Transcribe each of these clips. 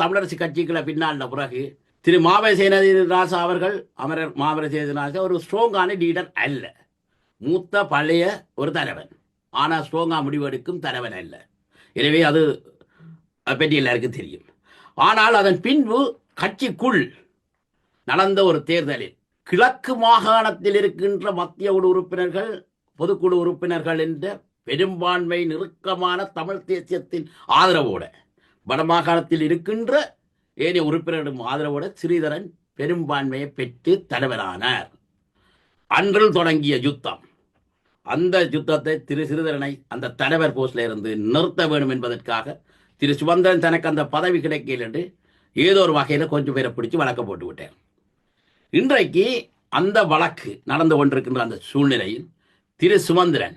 தமிழரசு கட்சிகளை பின்னால பிறகு திரு மாவசேனதி ராசா அவர்கள் அமரர் மாவரசேனதி ராசா ஒரு ஸ்ட்ராங்கான லீடர் அல்ல. மூத்த பழைய ஒரு தலைவன். ஆனால் ஸ்ட்ராங்காக முடிவெடுக்கும் தலைவன் அல்ல. எனவே அது பற்றி எல்லாருக்கும் தெரியும். ஆனால் அதன் பின்பு கட்சிக்குள் நடந்த ஒரு தேர்தலில் கிழக்கு மாகாணத்தில் இருக்கின்ற மத்திய குழு உறுப்பினர்கள் பொதுக்குழு உறுப்பினர்கள் என்ற பெரும்பான்மை நெருக்கமான தமிழ் தேசியத்தின் ஆதரவோட வடமாகாணத்தில் இருக்கின்ற ஏனைய உறுப்பினர்களின் ஆதரவோட ஸ்ரீதரன் பெரும்பான்மையை பெற்று தலைவரானார். அன்றில் தொடங்கிய யுத்தம். அந்த யுத்தத்தை திரு சிறிதரனை அந்த தலைவர் போஸ்டில் இருந்து நிறுத்த வேண்டும் என்பதற்காக திரு சுமந்திரன் தனக்கு அந்த பதவி கிடைக்கல என்று ஏதோ ஒரு வகையில் கொஞ்சம் பேரை பிடிச்சி வழக்க போட்டு விட்டேன் இன்றைக்கு அந்த வழக்கு நடந்து கொண்டிருக்கின்ற அந்த சூழ்நிலையில் திரு சுமந்திரன்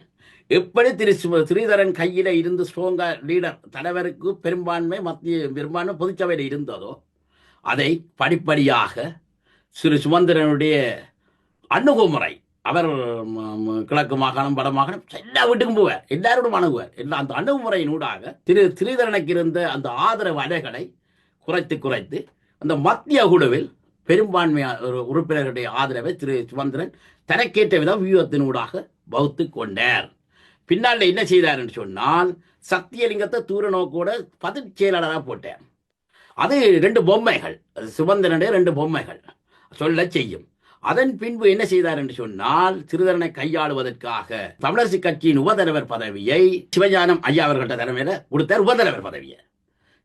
எப்படி திரு ஸ்ரீதரன் கையில் இருந்து ஸ்ட்ராங்கா லீடர் தலைவருக்கு பெரும்பான்மை மத்திய பெரும்பான்மை பொதுச்சபையில் இருந்ததோ அதை படிப்படியாக ஸ்ரீ சுமந்திரனுடைய அணுகுமுறை அவர் கிழக்கு மாகாணம் வட மாகாணம் எல்லா வீட்டுக்கும் போவார். எல்லாரோடும் அணுகுவார். எல்லா அந்த அணுகுமுறையினூடாக திரு ஸ்ரீதரனுக்கு இருந்த அந்த ஆதரவு அலைகளை குறைத்து குறைத்து அந்த மத்திய குழுவில் பெரும்பான்மை ஒரு உறுப்பினர்களுடைய ஆதரவை திரு சுமந்திரன் தனக்கேற்ற விதம் வியூகத்தினூடாக வகுத்து கொண்டார். பின்னால் என்ன செய்தார்னு என்று சொன்னால் சத்தியலிங்கத்தை தூர நோக்கோட பதில் செயலாளராக போட்டேன் அது ரெண்டு பொம்மைகள். அது ரெண்டு பொம்மைகள். சொல்ல செய்யும். அதன் பின்பு என்ன செய்தார் என்று சொன்னால் சிறுதரனை கையாளுவதற்காக தமிழரசு கட்சியின் உபதலைவர் பதவியை சிவஞானம் ஐயா அவர்கள்ட்ட தலைமையில கொடுத்தார் உபதலைவர் பதவியை.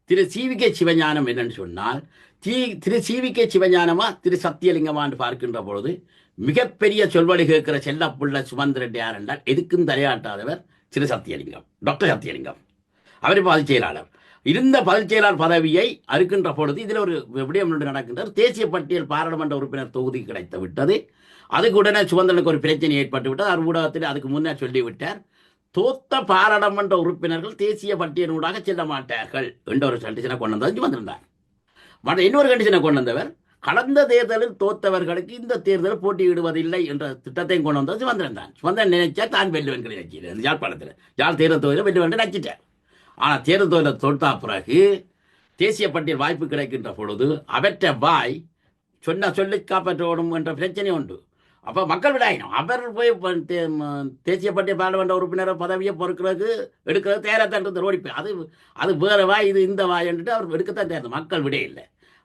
திரு சிவிகே சிவஞானம் என்னன்னு சொன்னால் தீ திரு சிவிகே சிவஞானமா திரு சத்தியலிங்கமான்னு பார்க்கின்ற பொழுது மிகப்பெரிய சொல்வழி கேட்கிற செல்லப்புள்ள சுமந்திரன் யார் என்றால் எதுக்கும் தலையாட்டாதவர் திரு சத்தியலிங்கம் டாக்டர் சத்தியலிங்கம். அவர் பதில் செயலாளர். இருந்த பதில் செயலாளர் பதவியை அறுக்கின்ற பொழுது இதில் ஒரு விடயம் ஒன்று நடக்கின்றது. தேசிய பட்டியல் பாராளுமன்ற உறுப்பினர் தொகுதி கிடைத்து விட்டது. அதுக்கு உடனே சுமந்திரனுக்கு ஒரு பிரச்சனை ஏற்பட்டு விட்டது. அவர் ஊடகத்தில் அதுக்கு முன்னே சொல்லிவிட்டார். தோத்த பாராளுமன்ற உறுப்பினர்கள் தேசிய பட்டியலூடாக செல்ல மாட்டார்கள் என்ற ஒரு கண்டிஷனை கொண்டு வந்தது வந்திருந்தார். மற்ற இன்னொரு கண்டிஷனை கொண்டு வந்தவர் கடந்த தேர்தலில் தோத்தவர்களுக்கு இந்த தேர்தல் போட்டியிடுவதில்லை என்ற திட்டத்தையும் கொண்டு வந்தது சுமந்திரன் சுமந்திரன் நினைச்சா தான் வெல்லுவன் இந்த யாழ்ப்பாணத்தில். யாழ் தேர்தல் தொகுதியில் வெல்லுவன் நினைச்சிட்டேன் ஆனால் தேர்தல் தொகுதியில் தோற்றா பிறகு தேசிய பட்டியல் வாய்ப்பு கிடைக்கின்ற பொழுது அவற்றை வாய் சொன்ன சொல்லி காப்பாற்றணும் என்ற பிரச்சனை உண்டு. அப்போ மக்கள் விடாயினும். அவர் போய் தேசிய பட்டிய பாராளுமன்ற உறுப்பினர் பதவியை பொறுக்கிறது எடுக்கிறது தேரத்தான் ஓடிப்போய் அது அது வேற வாய் இது இந்த வாய் என்றுட்டு அவர் எடுக்கத்தான் தேர்ந்தது. மக்கள் விட இல்லை.